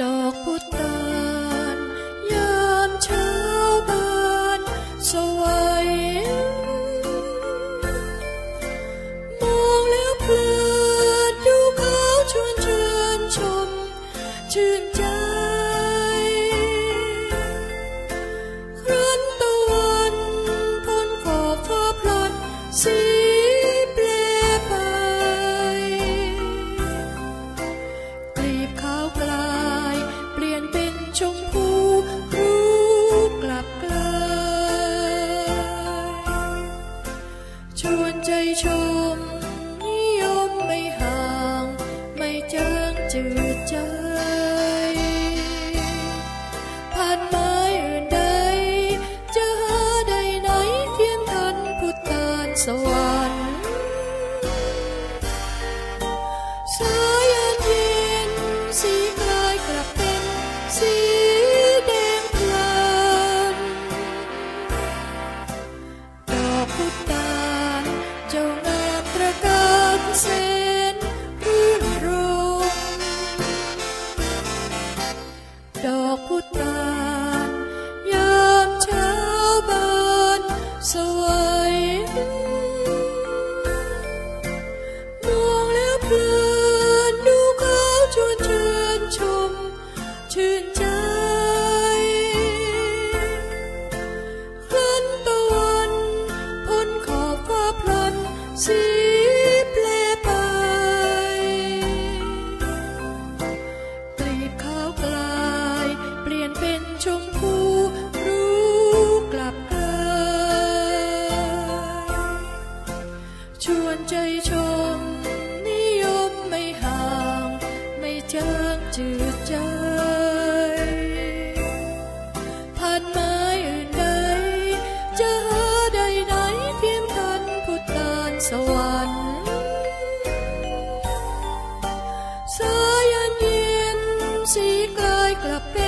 ดอกพุตานยามเช้าบานสวยมองแล้วเพลิดดูเขาชวนชิญชม ชื่นใจ ครั้นตะวันพ้นขอบฟ้าพลันสี ใจชม นิยมไม่ห่าง ไม่จางจืดใจผ่านไม้อื่นใด จะหาใดไหนเทียมทันพุทธานสวรรค์สายเย็นสีกลายกลับเป็นสีแดงพลานดอกพุทธ สีแปลไปกลีบขาวกลายเปลี่ยนเป็นชมพูรู้กลับกลชวนใจชมนิยมไม่ห่าง ไม่จางจืดใจผ่ามา สวรรค์สายอันเย็นสีกลายกลับเป็น